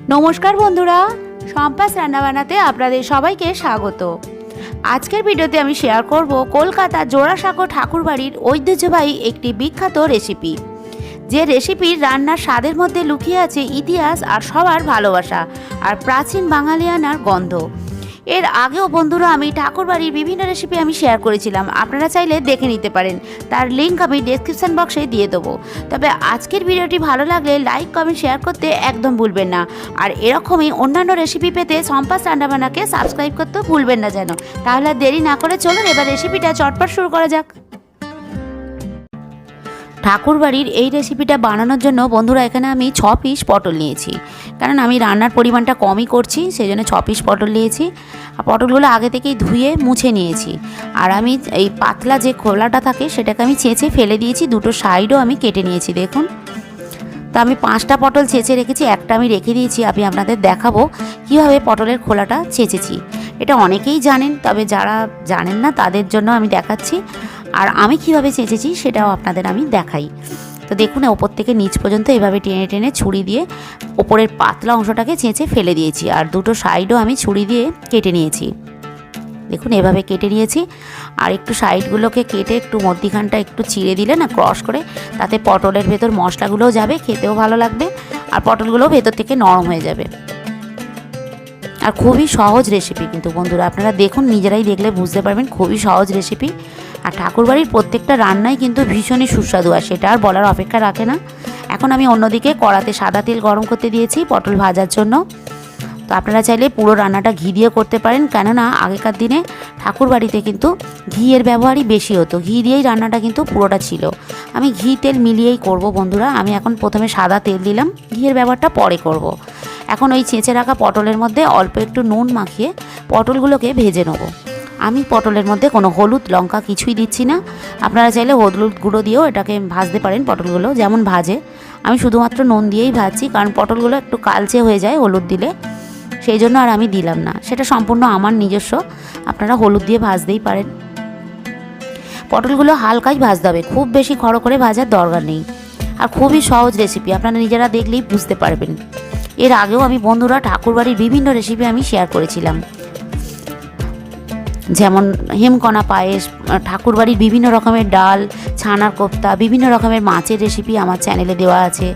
নমস্কার বন্ধুরা সম্পাস রান্নাবান্নাতে আপনাদের সবাইকে স্বাগত। আজকের ভিডিওতে আমি শেয়ার করব কলকাতা জোড়াসাঁকো ঠাকুরবাড়ির ঐতিহ্যবাহী একটি বিখ্যাত রেসিপি যে রেসিপির রান্নার স্বাদের মধ্যে লুকিয়ে আছে ইতিহাস আর সবার ভালোবাসা আর প্রাচীন বাঙালিয়ানার গন্ধ। এর আগেও বন্ধুরা আমি ঠাকুরবাড়ির বিভিন্ন রেসিপি আমি শেয়ার করেছিলাম। আপনারা চাইলে দেখে নিতে পারেন। তার লিঙ্ক আমি ডেসক্রিপশন বক্সে দিয়ে দেবো। তবে আজকের ভিডিওটি ভালো লাগলে লাইক কমেন্ট শেয়ার করতে একদম ভুলবেন না। আর এরকমই অন্যান্য রেসিপি পেতে সম্পাস রান্নাবান্নাকে সাবস্ক্রাইব করতেও ভুলবেন না যেন। তাহলে দেরি না করে চলুন এবার রেসিপিটা চটপট শুরু করা যাক। ঠাকুরবাড়ির এই রেসিপিটা বানানোর জন্য বন্ধুরা এখানে আমি ছ পিস পটল নিয়েছি। কারণ আমি রান্নার পরিমাণটা কমই করছি সেই জন্য ছ পিস পটল নিয়েছি। আর পটলগুলো আগে থেকেই ধুয়ে মুছে নিয়েছি। আর আমি এই পাতলা যে খোলাটা থাকে, সেটাকে আমি চেঁচে ফেলে দিয়েছি, দুটো সাইডও আমি কেটে নিয়েছি, দেখুন। তো আমি পাঁচটা পটল ছেঁচে রেখেছি, একটা আমি রেখে দিয়েছি, আমি আপনাদের দেখাবো কীভাবে পটলের খোলাটা ছেঁচেছি এটা অনেকেই জানেন, তবে যারা জানেন না, তাদের জন্য আমি দেখাচ্ছি। আর আমি কীভাবে চেঁচেছি সেটাও আপনাদের আমি দেখাই। তো দেখুন, ওপর থেকে নিচ পর্যন্ত এভাবে টেনে টেনে ছুরি দিয়ে ওপরের পাতলা অংশটাকে চেঁচে ফেলে দিয়েছি আর দুটো সাইডও আমি ছুরি দিয়ে কেটে নিয়েছি। দেখুন, এভাবে কেটে নিয়েছি আর একটু সাইডগুলোকে কেটে একটু মধ্যিখানটা একটু চিড়ে দিলে না ক্রস করে, তাতে পটলের ভেতর মশলাগুলোও যাবে, খেতেও ভালো লাগবে আর পটলগুলোও ভেতর থেকে নরম হয়ে যাবে। আর খুবই সহজ রেসিপি কিন্তু বন্ধুরা, আপনারা দেখুন, নিজেরাই দেখলে বুঝতে পারবেন খুবই সহজ রেসিপি আর ঠাকুরবাড়ির প্রত্যেকটা রান্নাই কিন্তু ভীষণই সুস্বাদু, আর সেটা আর বলার অপেক্ষা রাখে না। এখন আমি অন্যদিকে কড়াতে সাদা তেল গরম করতে দিয়েছি পটল ভাজার জন্য। তো আপনারা চাইলে পুরো রান্নাটা ঘি দিয়ে করতে পারেন, কেননা আগেকার দিনে ঠাকুর বাড়িতে কিন্তু ঘিয়ের ব্যবহারই বেশি হতো। ঘি দিয়েই রান্নাটা কিন্তু পুরোটা ছিল। আমি ঘি তেল মিলিয়েই করব বন্ধুরা। আমি এখন প্রথমে সাদা তেল দিলাম, ঘিয়ের ব্যবহারটা পরে করব। এখন ওই চেঁচে রাখা পটলের মধ্যে অল্প একটু নুন মাখিয়ে পটলগুলোকে ভেজে নেব। আমি পটলের মধ্যে কোনো হলুদ, লঙ্কা কিছুই দিচ্ছি না। আপনারা চাইলে হলুদ গুঁড়ো দিয়েও এটাকে ভাজতে পারেন পটলগুলো, যেমন ভাজে। আমি শুধুমাত্র নুন দিয়েই ভাজছি, কারণ পটলগুলো একটু কালচে হয়ে যায় হলুদ দিলে। সেই জন্য আর আমি দিলাম না। সেটা সম্পূর্ণ আমার নিজস্ব। আপনারা হলুদ দিয়ে ভাজতেই পারেন। পটলগুলো হালকাই ভাজতে হবে। খুব বেশি খড়ো করে ভাজার দরকার নেই। আর খুবই সহজ রেসিপি আপনারা নিজেরা দেখলেই বুঝতে পারবেন। এর আগেও আমি বন্ধুরা ঠাকুরবাড়ির বিভিন্ন রেসিপি আমি শেয়ার করেছিলাম। যেমন হেমকণা পায়েস, ঠাকুরবাড়ির বিভিন্ন রকমের ডাল, ছানার কোপ্তা, বিভিন্ন রকমের মাছের রেসিপি আমার চ্যানেলে দেওয়া আছে।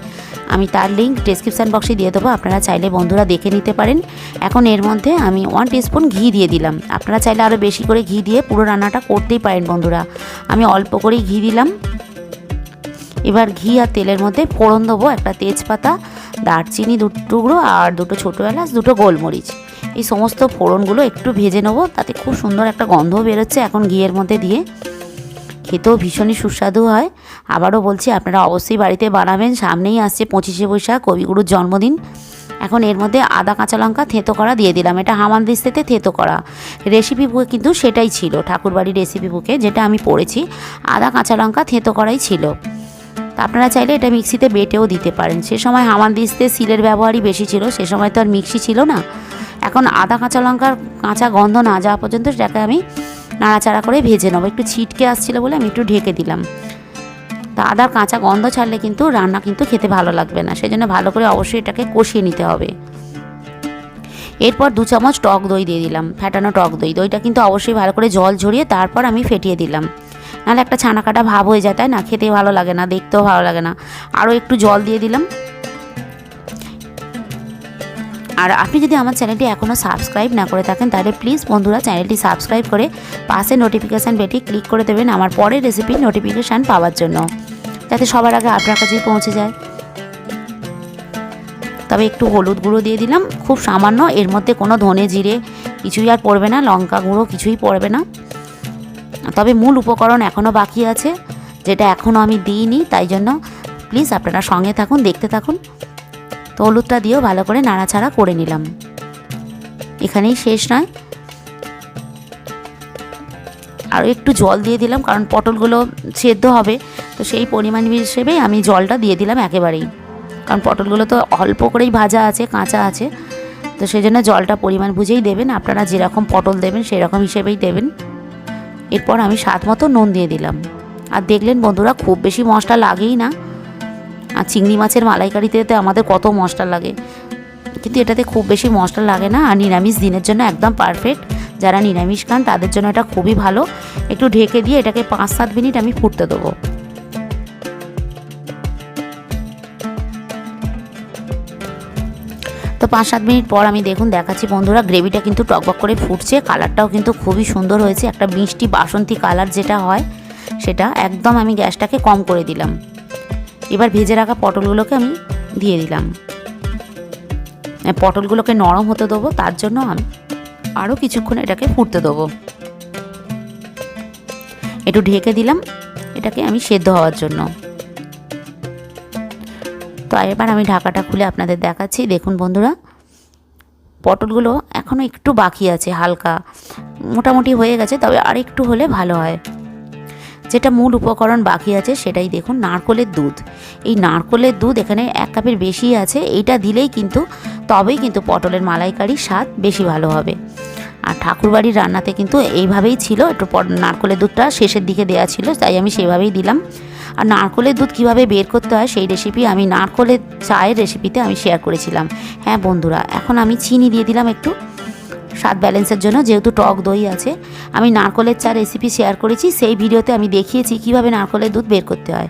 আমি তার লিঙ্ক ডিসক্রিপশান বক্সে দিয়ে দেবো, আপনারা চাইলে বন্ধুরা দেখে নিতে পারেন। এখন এর মধ্যে আমি ওয়ান টিস্পুন ঘি দিয়ে দিলাম। আপনারা চাইলে আরও বেশি করে ঘি দিয়ে পুরো রান্নাটা করতেই পারেন বন্ধুরা। আমি অল্প করেই ঘি দিলাম। এবার ঘি আর তেলের মধ্যে ফোড়ন দেবো একটা তেজপাতা, দারচিনি দু টুকরো আর দুটো ছোটো এলাচ, দুটো গোলমরিচ। এই সমস্ত ফোড়নগুলো একটু ভেজে নেব, তাতে খুব সুন্দর একটা গন্ধ বেরোচ্ছে এখন ঘিয়ের মধ্যে দিয়ে। খেতেও ভীষণই সুস্বাদু হয়। আবারও বলছি, আপনারা অবশ্যই বাড়িতে বানাবেন। সামনেই আসছে পঁচিশে বৈশাখ, কবিগুরুর জন্মদিন। এখন এর মধ্যে আদা, কাঁচা লঙ্কা, থেতো করা দিয়ে দিলাম। এটা হামানদিস্তেতে থেতো করা। রেসিপি বুকে কিন্তু সেটাই ছিল, ঠাকুরবাড়ির রেসিপি বুকে যেটা আমি পড়েছি। আদা, কাঁচা লঙ্কা, থেতো করাই ছিল। তা আপনারা চাইলে এটা মিক্সিতে বেটেও দিতে পারেন। সে সময় হামানদিস্তে সিলের ব্যবহারই বেশি ছিল, সে সময় তো আর মিক্সি ছিল না। এখন আদা, কাঁচা লঙ্কার কাঁচা গন্ধ না যাওয়া পর্যন্ত সেটাকে আমি নাড়াচাড়া করে ভেজে নেব। একটু ছিটকে আসছিল বলে আমি একটু ঢেকে দিলাম। তা আদার কাঁচা গন্ধ ছাড়লে কিন্তু রান্না কিন্তু খেতে ভালো লাগবে না। সেই জন্য ভালো করে অবশ্যই এটাকে কষিয়ে নিতে হবে। এরপর দু চামচ টক দই দিয়ে দিলাম ফ্যাটানো টক দই। দইটা কিন্তু অবশ্যই ভালো করে জল ঝরিয়ে তারপর আমি ফেটিয়ে দিলাম। নাহলে একটা ছানা কাটা ভাব হয়ে যায়, তাই না? খেতে ভালো লাগে না, দেখতেও ভালো লাগে না। আরও একটু জল দিয়ে দিলাম। আর আপনি যদি আমার চ্যানেলটি এখনও সাবস্ক্রাইব না করে থাকেন, তাহলে প্লিজ বন্ধুরা চ্যানেলটি সাবস্ক্রাইব করে পাশে নোটিফিকেশান বেটি ক্লিক করে দেবেন আমার পরের রেসিপির নোটিফিকেশান পাওয়ার জন্য, যাতে সবার আগে আপনার কাছেই পৌঁছে যায়। তবে একটু হলুদ গুঁড়ো দিয়ে দিলাম, খুব সামান্য, এর মধ্যে কোনো ধনে জিরে কিছুই আর পড়বে না, লঙ্কা গুঁড়ো কিছুই পড়বে না। তবে মূল উপকরণ এখনও বাকি আছে, যেটা এখনও আমি দিইনি, তাই জন্য প্লিজ আপনারা সঙ্গে থাকুন, দেখতে থাকুন। তো হলুদটা দিয়েও ভালো করে নাড়াচাড়া করে নিলাম। এখানেই শেষ নয়। আর একটু জল দিয়ে দিলাম, কারণ পটলগুলো সেদ্ধ হবে। তো সেই পরিমাণ হিসেবে আমি জলটা দিয়ে দিলাম একেবারেই। কারণ পটলগুলো তো অল্প করেই ভাজা আছে, কাঁচা আছে। তো সেই জন্য জলটা পরিমাণ বুঝেই দেবেন। আপনারা যেরকম পটল দেবেন, সেরকম হিসেবেই দেবেন। এরপর আমি স্বাদ মতো নুন দিয়ে দিলাম। আর দেখলেন বন্ধুরা, খুব বেশি মশলা লাগেই না। আর চিংড়ি মাছের মালাইকারিতে আমাদের কত মশলা লাগে। কিন্তু এটাতে খুব বেশি মশলা লাগে না আর নিরামিষ দিনের জন্য একদম পারফেক্ট যারা নিরামিষ খান তাদের জন্য এটা খুবই ভালো। একটু ঢেকে দিয়ে এটাকে পাঁচ সাত মিনিট আমি ফুটতে দেবো। তো পাঁচ সাত মিনিট পর আমি দেখুন দেখাচ্ছি বন্ধুরা, গ্রেভিটা কিন্তু টকবক করে ফুটছে। কালারটাও কিন্তু খুবই সুন্দর হয়েছে। একটা মিষ্টি বাসন্তী কালার যেটা হয়, সেটা একদম আমি গ্যাসটাকে কম করে দিলাম। এবার ভেজে রাখা পটলগুলোকে আমি দিয়ে দিলাম। পটলগুলোকে নরম হতে দেবো, তার জন্য আমি আরও কিছুক্ষণ এটাকে ফুটতে দেবো। একটু ঢেকে দিলাম, এটাকে আমি সেদ্ধ হওয়ার জন্য। তো এবার আমি ঢাকাটা খুলে আপনাদের দেখাচ্ছি। দেখুন বন্ধুরা, পটলগুলো এখনও একটু বাকি আছে, হালকা। মোটামুটি হয়ে গেছে, তবে আর একটু হলে ভালো হয়। যেটা মূল উপকরণ বাকি আছে, সেটাই দেখুন, নারকলের দুধ। এই নারকলের দুধ এখানে এক কাপের বেশি আছে, এইটা দিলেই কিন্তু, তবেই কিন্তু পটলের মালাইকারির স্বাদ বেশি ভালো হবে। আর ঠাকুরবাড়ির রান্নাতে কিন্তু এইভাবেই ছিল, একটু নারকলের দুধটা শেষের দিকে দেওয়া ছিল, তাই আমি সেভাবেই দিলাম। আর নারকলের দুধ কীভাবে বের করতে হয় সেই রেসিপি আমি নারকলের চায়ের রেসিপিতে আমি শেয়ার করেছিলাম। হ্যাঁ বন্ধুরা, এখন আমি চিনি দিয়ে দিলাম একটু। স্বাদ ব্যালেন্সের জন্য যেহেতু টক দই আছে। আমি নারকলের চা রেসিপি শেয়ার করেছি, সেই ভিডিওতে আমি দেখিয়েছি কীভাবে নারকলের দুধ বের করতে হয়।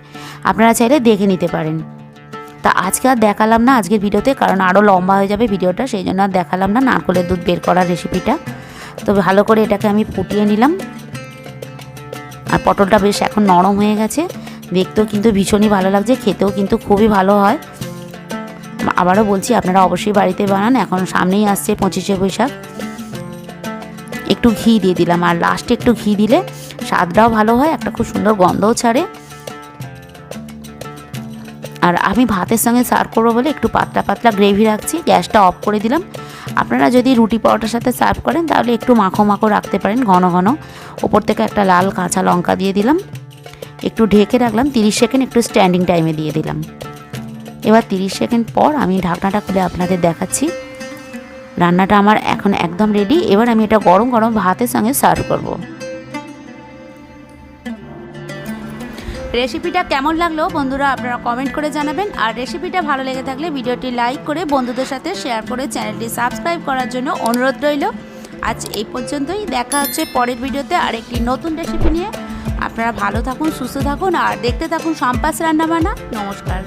আপনারা চাইলে দেখে নিতে পারেন। তা আজকে আর দেখালাম না আজকের ভিডিওতে, কারণ আরও লম্বা হয়ে যাবে ভিডিওটা, সেই জন্য আর দেখালাম না নারকলের দুধ বের করার রেসিপিটা তো ভালো করে এটাকে আমি ফুটিয়ে নিলাম। আর পটলটা বেশ এখন নরম হয়ে গেছে। দেখতেও কিন্তু ভীষণই ভালো লাগছে, খেতেও কিন্তু খুবই ভালো হয়। আবারও বলছি, আপনারা অবশ্যই বাড়িতে বানান, এখন সামনেই আসছে পঁচিশে বৈশাখ। একটু ঘি দিয়ে দিলাম। আর লাস্টে একটু ঘি দিলে স্বাদটাও ভালো হয়, একটা খুব সুন্দর গন্ধও ছাড়ে। আর আমি ভাতের সঙ্গে সার্ভ করব বলে একটু পাতলা পাতলা গ্রেভি রাখছি, গ্যাসটা অফ করে দিলাম। আপনারা যদি রুটি পরোটার সাথে সার্ভ করেন, তাহলে একটু মাখো মাখো রাখতে পারেন ঘন ঘন। ওপর থেকে একটা লাল কাঁচা লঙ্কা দিয়ে দিলাম। একটু ঢেকে রাখলাম, তিরিশ সেকেন্ড একটু স্ট্যান্ডিং টাইমে দিয়ে দিলাম। এবার তিরিশ সেকেন্ড পর আমি ঢাকনাটা খুলে আপনাদের দেখাচ্ছি। রান্নাটা আমার এখন একদম রেডি এবার আমি এটা গরম গরম ভাতের সঙ্গে সার্ভ করব। রেসিপিটা কেমন লাগল বন্ধুরা আপনারা কমেন্ট করে জানাবেন। আর রেসিপিটা ভালো লেগে থাকলে ভিডিওটি লাইক করে বন্ধুদের সাথে শেয়ার করে চ্যানেলটি সাবস্ক্রাইব করার জন্য অনুরোধ রইল। আজ এই পর্যন্তই, দেখা হচ্ছে পরের ভিডিওতে আর একটি নতুন রেসিপি নিয়ে। আপনারা ভালো থাকুন, সুস্থ থাকুন, আর দেখতে থাকুন সম্পাস রান্নাবান্না। নমস্কার।